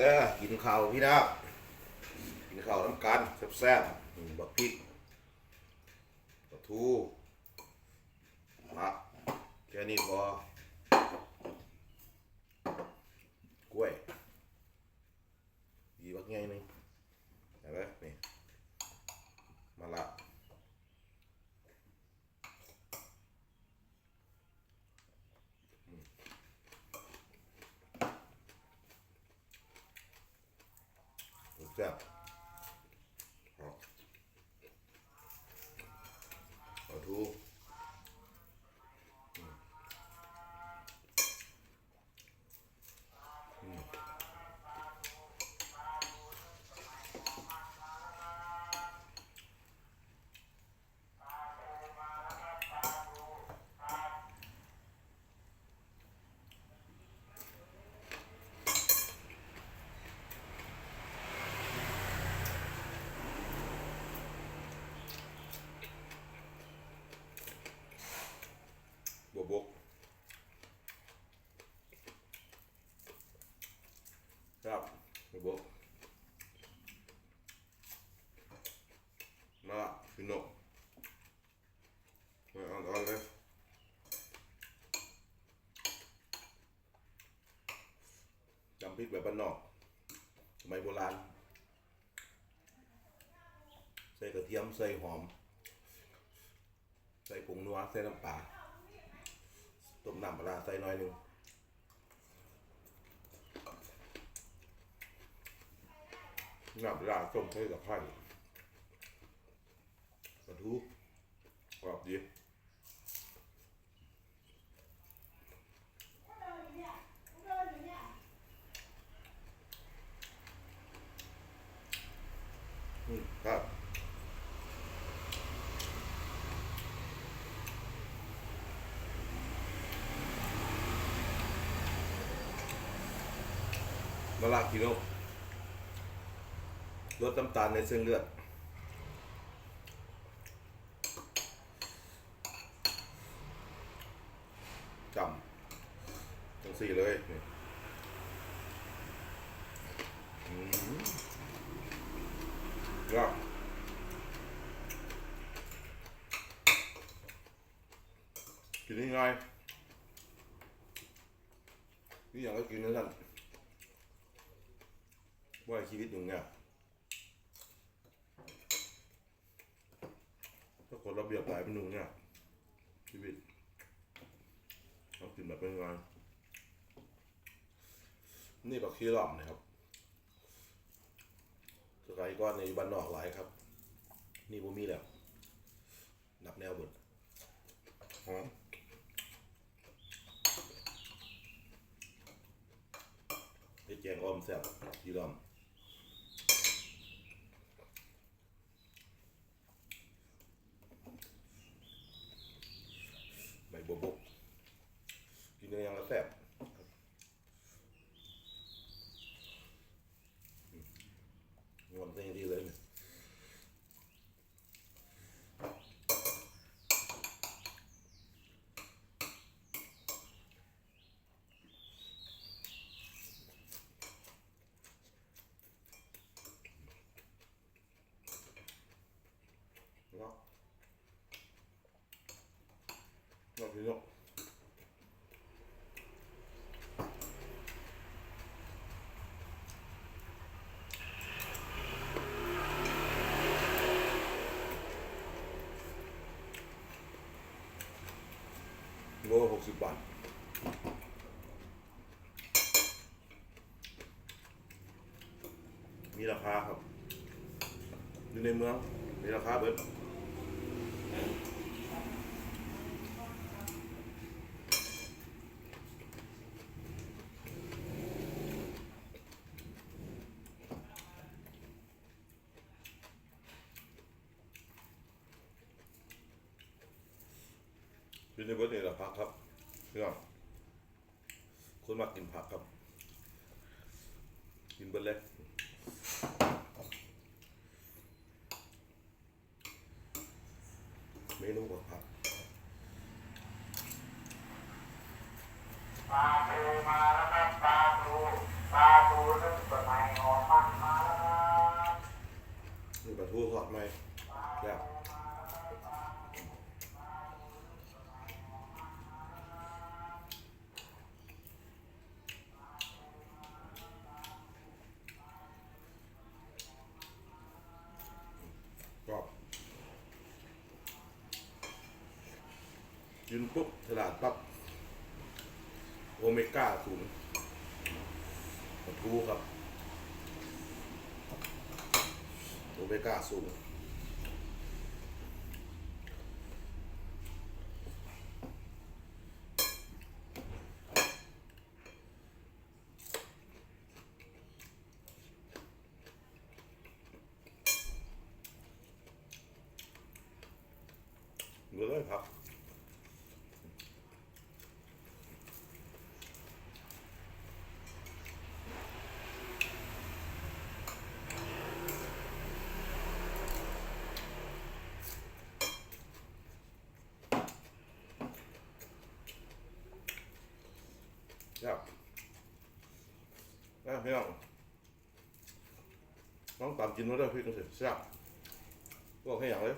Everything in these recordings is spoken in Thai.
เด้อกินข้าวพี่น้ากินข้าวน้ำกันแซ่บๆบักพริกปลาทูผักแค่นี้พอกล้วยดีบักไงนึงเห็นไหมนี่มาละ แรับบวบกมาพี่นกมาเอาตอนเลยจำพริกแบบบ้านนอกสมัยโบราณ ใส่กระเทียม ใส่หอม ใส่ผงนัว ใส่น้ำปลา ต้มน้ำปลาใส่น้อยหนึ่ง น้ำปลาร้าต้มใส่กับไข่ปลาทูกรอบดีมครับมะระกิโล ลดน้ำตาลในเส้นเลือด จำจังสี่เลยนี่อืมยอดกินง่ายนี่อย่างก็กินนั่นท่านว่าชีวิตอยู่เนี่ยถ้ากฎ ระเบียบหลายเป็นหนูเนี่ยชีวิตต้องกินแบบเป็นงานนี่บักขี้หล่อมนะครับสกายก้อนในบ้านนอกหลายครับ นี่บ่มีแล้วนับแนวบดหอมไอ้แจงอ้อมแซ่บขี้หล่อมใบบัวบกกินเนื้อย่างแล้วแซ่บงอนเต็มที่เลยเนี่ยเนาะ เนาะพี่เนาะโลหกสิบบาทมีราคาครับอยู่ในเมืองมีราคาเบิด อยู่ในเบิร์ดนี่แหละผักครับพี่น้องคนมากินผักครับ กินเบิร์ดเลยเมนูกับผักปลาทูมาแล้วครับปลาทูปลาทูเริ่มเปิดใม่ออกมาแล้วครับนี่ปลาทูทอดไหม กินปุ๊บฉลาดปั๊บโอเมก้าสูงปลาทูครับ โอเมก้าสูงเลยครับ นะพี่น้องน้องตามกินมาด้วยพี่กันเสร็จแซ่บบอกให้อย่างเลย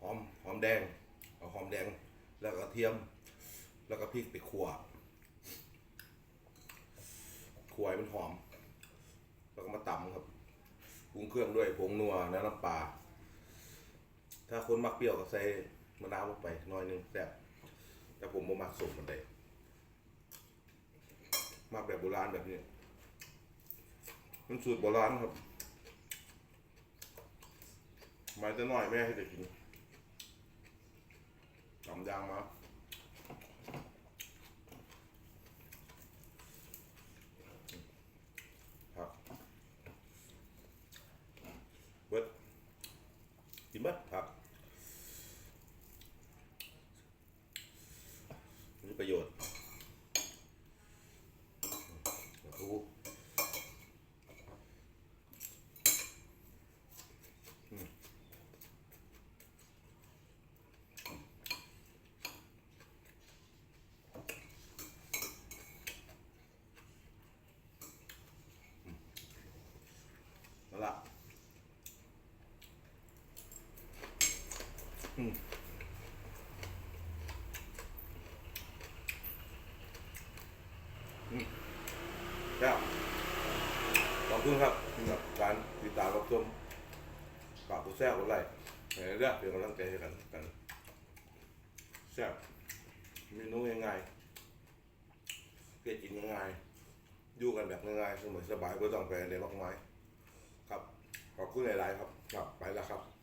หอมหอมแดงเอาหอมแดงแล้วก็กระเทียม แล้วก็พริกไปขั่วขั่วให้มันหอม แล้วก็มาตำครับปรุงเครื่องด้วยผงนัวและน้ำปลา ถ้าคนมักเปรี้ยวก็ใส่มะนาวลงไปหน้อยหนึงแซ่บแต่ผมบ่มักสมมันเด้มักแบบโบราณแบบนี้ มันสูตรโบราณครับไม่จะน้อยแม่ให้ได้กินตำยางมาครับเบิดกินเบิดครับมีประโยชน์ดูนั่นละอืมอืม ครับขอบคุณครับสำหรับการติดตามรับชมฝากผู้แซ่บกดไลค์ในเรื่องเป็นกำลังใจให้กันกันแซ่บเมนูง่ายๆเพื่อกินง่ายๆอยู่กันแบบง่ายๆสมสบายๆไม่ต้องไปในมากมายครับขอบคุณหลายๆครับ ครับไปแล้วครับ